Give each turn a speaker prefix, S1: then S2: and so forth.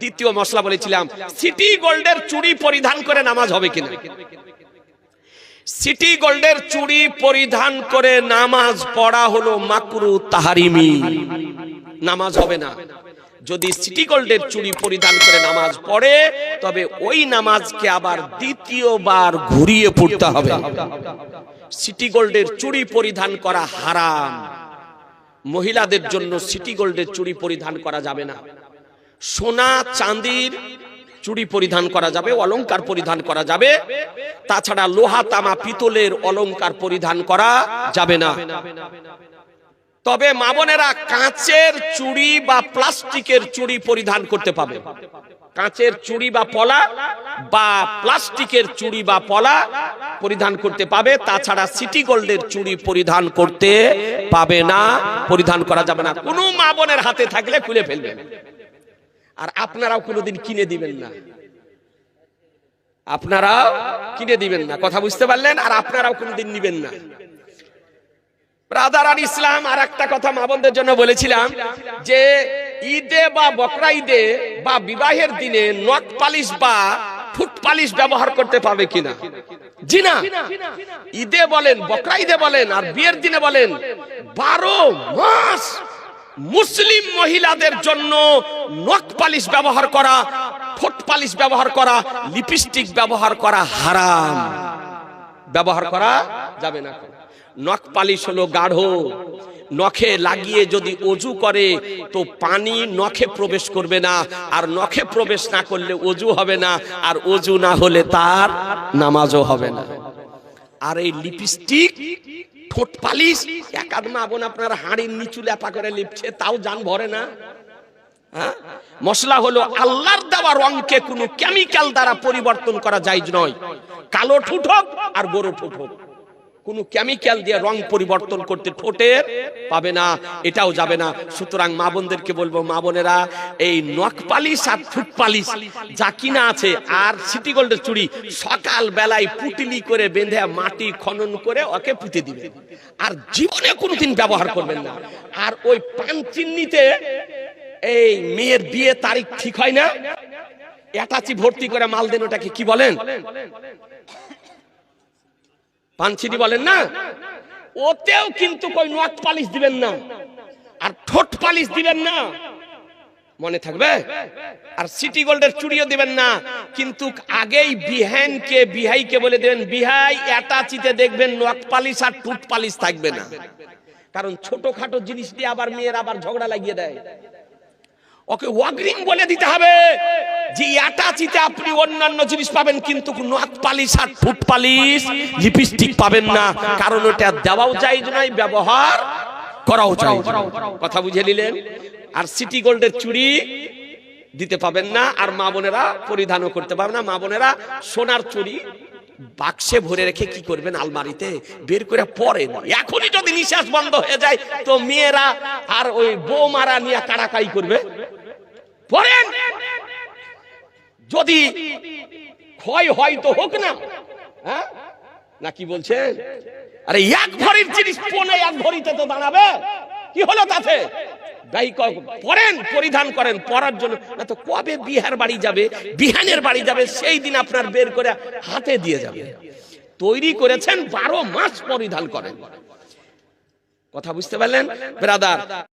S1: দ্বিতীয় মশলা বলেছিলাম সিটি গোল্ডের চুড়ি পরিধান করে নামাজ হবে কিনা? সিটি গোল্ডের চুড়ি পরিধান করে নামাজ পড়া হলো মাকরু তাহারিমি। নামাজ হবে না। যদি সিটি গোল্ডের চুড়ি পরিধান করে নামাজ পড়ে, তবে ওই নামাজকে আবার দ্বিতীয়বার ঘুরিয়ে পড়তে হবে। সিটি গোল্ডের চুড়ি পরিধান করা হারাম। মহিলাদের জন্য সিটি গোল্ডের চুড়ি পরিধান করা যাবে না। সোনা, চাঁদির চুড়ি পরিধান করা যাবে, অলংকার পরিধান করা যাবে। তাছাড়া লোহা, তামা, পিতলের অলংকার পরিধান করা যাবে না। তবে মা বোনেরা কাঁচের চুড়ি বা প্লাস্টিকের চুড়ি পরিধান করতে পাবে কাঁচের চুড়ি বা পলা বা প্লাস্টিকের চুড়ি বা পলা পরিধান করতে পাবে। তাছাড়া সিটি গোল্ডের চুড়ি পরিধান করতে পাবে না, পরিধান করা যাবে না। কোনো মা বোনের হাতে থাকলে খুলে ফেলবেন আর আপনারাও কোনোদিন কিনে দিবেন না। আপনারাও কিনে দিবেন না। কথা বুঝতে পারলেন? আর আপনারাও কোনোদিন নিবেন না। ব্রাদার আর ইসলাম, আর একটা কথা মা জন্য বলেছিলাম যে ঈদে বা বকরা ঈদে বা বিবাহের দিনে নখ পালিশ বা ফুট পালিশ ব্যবহার করতে পাবে কিনা? জি না। ঈদে বলেন, বকরা ঈদে বলেন, আর বিয়ের দিনে বলেন, বারো মাস মুসলিম মহিলাদের জন্য নখ পালিশ ব্যবহার করা, ঠোঁট পালিশ ব্যবহার করা, লিপস্টিক ব্যবহার করা হারাম। ব্যবহার করা যাবে না নখ পালিশ হলো গাঢ়। নখে লাগিয়ে যদি অজু করে, তো পানি নখে প্রবেশ করবে না, আর নখে প্রবেশ না করলে অজু হবে না, আর অজু না হলে তার নামাজও হবে না। আর এই লিপস্টিক ঠোঁট পালিশ একাদ মা বোন আপনার হাড়ির নিচু লেপা করে লিপছে, তাও যান ভরে না। হ্যাঁ? মশলা হলো আল্লাহর দেওয়া রংকে কোনো কেমিক্যাল দ্বারা পরিবর্তন করা যায় নয়। কালো ঠুট হোক আর গরু ঠুট হোক। কোন কেমিক্যাল দিয়ে রং পরিবর্তন করতে ঠোঁটের পাবে না, এটাও যাবে না। সুতরাং মা বোনদেরকে বলব, মা বোনেরা, এই নখ পালিশ আর ঠুট পালিশ যা কিনা আছে, আর সিটি গোল্ডের চুড়ি সকাল বেলায় পুটিলি করে বেঁধে মাটি খনন করে ওকে পুঁতে দিবে। আর জীবনে কোনোদিন ব্যবহার করবেন না। আর ওই পান চিন্নিতে এই মেয়ের বিয়ে তারিখ ঠিক হয় না? অ্যাটাচি ভর্তি করে মাল দেন, ওটাকে কি বলেন? পানছিটি বলেন না? ওতেও কিন্তু কই নখ পালিশ দিবেন না। আর ঠোঁট পালিশ দিবেন না। মনে থাকবে? আর সিটি গোল্ডের চুড়িও দিবেন না। কিন্তু আগেই বিহানকে বিহাইকে বলে দেবেন, বিহাই অ্যাটাচিতে দেখবেন নখ পালিশ আর ঠোঁট পালিশ থাকবে না। কারণ ছোটখাটো জিনিস দিয়ে আবার মেয়ের আবার ঝগড়া লাগিয়ে দেয়। ওকে ওয়াগ্রিং বলে দিতে হবে যে অ্যাটাচিতে আপনি অন্যান্য জিনিস পাবেন, কিন্তু নখ পালিশ আর ফুট পালিশ, লিপস্টিক পাবেন না। কারণ ওটা দেওয়াও চাই নয় ব্যবহার করাও চাই কথা বুঝে নিলেন? আর সিটি গোল্ডের চুড়ি দিতে পাবেন না, আর মা বোনেরা পরিধানও করতে পারবেন না। মা বোনেরা সোনার চুড়ি বাক্সে ভরে রেখে কি করবেন আলমারিতে? বের করে পরে এখনই যদি নিঃশ্বাস বন্ধ হয়ে যায়, তো মেয়েরা আর ওই বৌমারা নিয়ে কাড়াকাড়ি করবে। পরেন যদি ক্ষয় হয় তো হোক না। হ্যাঁ? না কি বলছেন আরে এক ভরির জিনিস পনে এক ভরিতে তো দাঁড়াবে কি হলো তাতে? পরেন পরিধান করেন, পরার জন্য। না তো কবে বিহার বাড়ি যাবে? বিহানের বাড়ি যাবে, সেই দিন আপনার বের করে হাতে দিয়ে যাবে। তৈরি করেছেন, বারো মাস পরিধান করেন। কথা বুঝতে পারলেন? ব্রাদার